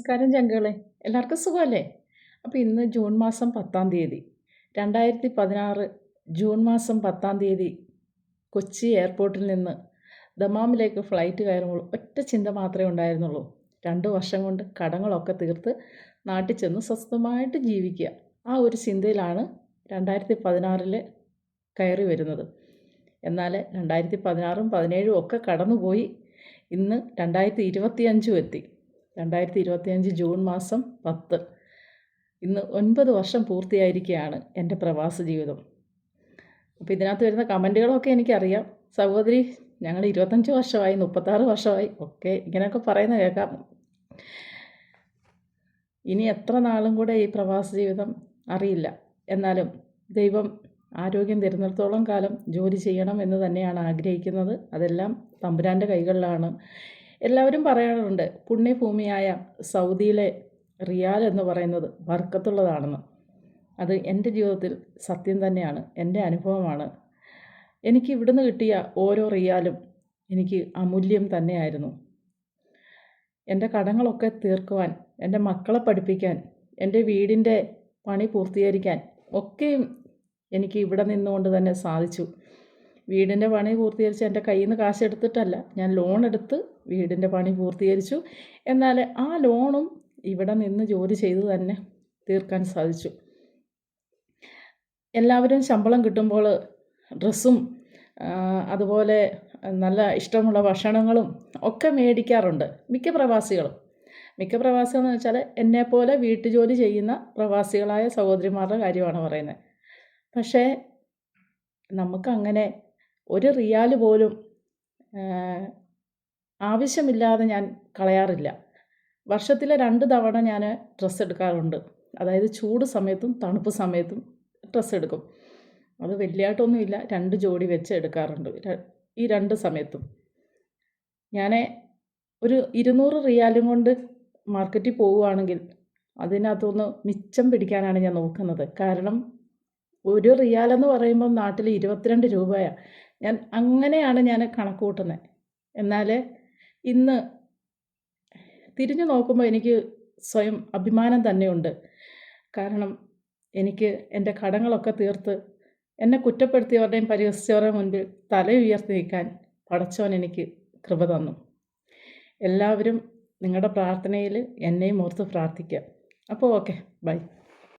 നമസ്കാരം ചങ്കുകളെ എല്ലാവർക്കും സുഖമല്ലേ? അപ്പോൾ ഇന്ന് ജൂൺ മാസം പത്താം തീയതി രണ്ടായിരത്തി പതിനാറ് ജൂൺ മാസം പത്താം തീയതി കൊച്ചി എയർപോർട്ടിൽ നിന്ന് ദമാമിലേക്ക് ഫ്ലൈറ്റ് കയറുമ്പോൾ ഒറ്റ ചിന്ത മാത്രമേ ഉണ്ടായിരുന്നുള്ളൂ. രണ്ട് വർഷം കൊണ്ട് കടങ്ങളൊക്കെ തീർത്ത് നാട്ടിൽ ചെന്ന് സ്വസ്ഥമായിട്ട് ജീവിക്കുക. ആ ഒരു ചിന്തയിലാണ് രണ്ടായിരത്തി പതിനാറിൽ കയറി വരുന്നത്. എന്നാൽ രണ്ടായിരത്തി പതിനാറും പതിനേഴും ഒക്കെ കടന്നുപോയി. ഇന്ന് രണ്ടായിരത്തി ഇരുപത്തിയഞ്ചും എത്തി. രണ്ടായിരത്തി ഇരുപത്തിയഞ്ച് ജൂൺ മാസം പത്ത്. ഇന്ന് ഒൻപത് വർഷം പൂർത്തിയായിരിക്കുകയാണ് എന്റെ പ്രവാസ ജീവിതം. അപ്പോൾ ഇതിനകത്ത് വരുന്ന കമന്റുകളൊക്കെ എനിക്കറിയാം. സഹോദരി ഞങ്ങൾ ഇരുപത്തഞ്ച് വർഷമായി മുപ്പത്താറ് വർഷമായി ഒക്കെ ഇങ്ങനെയൊക്കെ പറയുന്ന കേൾക്കാം. ഇനി എത്ര നാളും കൂടെ ഈ പ്രവാസ ജീവിതം അറിയില്ല. എന്നാലും ദൈവം ആരോഗ്യം തരുന്നിടത്തോളം കാലം ജോലി ചെയ്യണം എന്ന് തന്നെയാണ് ആഗ്രഹിക്കുന്നത്. അതെല്ലാം തമ്പുരാന്റെ കൈകളിലാണ്. എല്ലാവരും പറയാറുണ്ട് പുണ്യഭൂമിയായ സൗദിയിലെ റിയാൽ എന്ന് പറയുന്നത് വർക്കത്തുള്ളതാണെന്ന്. അത് എന്റെ ജീവിതത്തിൽ സത്യം തന്നെയാണ് എന്റെ അനുഭവമാണ്. എനിക്ക് ഇവിടുന്ന് കിട്ടിയ ഓരോ റിയാലും എനിക്ക് അമൂല്യം തന്നെയായിരുന്നു. എന്റെ കടങ്ങളൊക്കെ തീർക്കുവാൻ എന്റെ മക്കളെ പഠിപ്പിക്കാൻ എന്റെ വീടിന്റെ പണി പൂർത്തീകരിക്കാൻ ഒക്കെയും എനിക്ക് ഇവിടെ നിന്നുകൊണ്ട് തന്നെ സാധിച്ചു. വീടിന്റെ പണി പൂർത്തീകരിച്ച് എന്റെ കയ്യിൽ നിന്ന് കാശ് എടുത്തിട്ടല്ല ഞാൻ ലോൺ എടുത്ത് വീടിന്റെ പണി പൂർത്തീകരിച്ചു. എന്നാൽ ആ ലോണും ഇവിടെ നിന്ന് ജോലി ചെയ്ത് തന്നെ തീർക്കാൻ സാധിച്ചു. എല്ലാവരും ശമ്പളം കിട്ടുമ്പോൾ ഡ്രസ്സും അതുപോലെ നല്ല ഇഷ്ടമുള്ള ഭക്ഷണങ്ങളും ഒക്കെ മേടിക്കാറുണ്ട് മിക്ക പ്രവാസികളും. മിക്ക പ്രവാസികൾ എന്ന് വെച്ചാൽ എന്നെപ്പോലെ വീട്ടുജോലി ചെയ്യുന്ന പ്രവാസികളായ സഹോദരിമാരുടെ കാര്യമാണ് പറയുന്നത്. പക്ഷേ നമുക്കങ്ങനെ ഒരു റിയാൽ പോലും ആവശ്യമില്ലാതെ ഞാൻ കളയാറില്ല. വർഷത്തിലെ രണ്ട് തവണ ഞാൻ ഡ്രസ്സ് എടുക്കാറുണ്ട്. അതായത് ചൂട് സമയത്തും തണുപ്പ് സമയത്തും ഡ്രസ്സ് എടുക്കും. അത് വലിയായിട്ടൊന്നുമില്ല. രണ്ട് ജോഡി വെച്ച് എടുക്കാറുണ്ട്. ഈ രണ്ട് സമയത്തും. ഞാൻ ഒരു ഇരുന്നൂറ് റിയാലും കൊണ്ട് മാർക്കറ്റിൽ പോവുകയാണെങ്കിൽ അതിനകത്തൊന്ന് മിച്ചം പിടിക്കാനാണ് ഞാൻ നോക്കുന്നത്. കാരണം ഒരു റിയാലെന്ന് പറയുമ്പോൾ നാട്ടിൽ ഇരുപത്തിരണ്ട് രൂപയാണ് ഞാൻ അങ്ങനെയാണ് ഞാൻ കണക്കുകൂട്ടുന്നത് എന്നാൽ ഇന്ന് തിരിഞ്ഞു നോക്കുമ്പോൾ എനിക്ക് സ്വയം അഭിമാനം തന്നെയുണ്ട്. കാരണം എനിക്ക് എന്റെ കടങ്ങളൊക്കെ തീർത്ത് എന്നെ കുറ്റപ്പെടുത്തിയവരുടെയും പരിഹസിച്ചവരുടെയും മുൻപിൽ തല ഉയർത്തി നിൽക്കാൻ പടച്ചവൻ എനിക്ക് കൃപ തന്നു. എല്ലാവരും നിങ്ങളുടെ പ്രാർത്ഥനയിൽ എന്നെയും ഓർത്ത് പ്രാർത്ഥിക്കുക അപ്പോൾ ഓക്കെ ബൈ.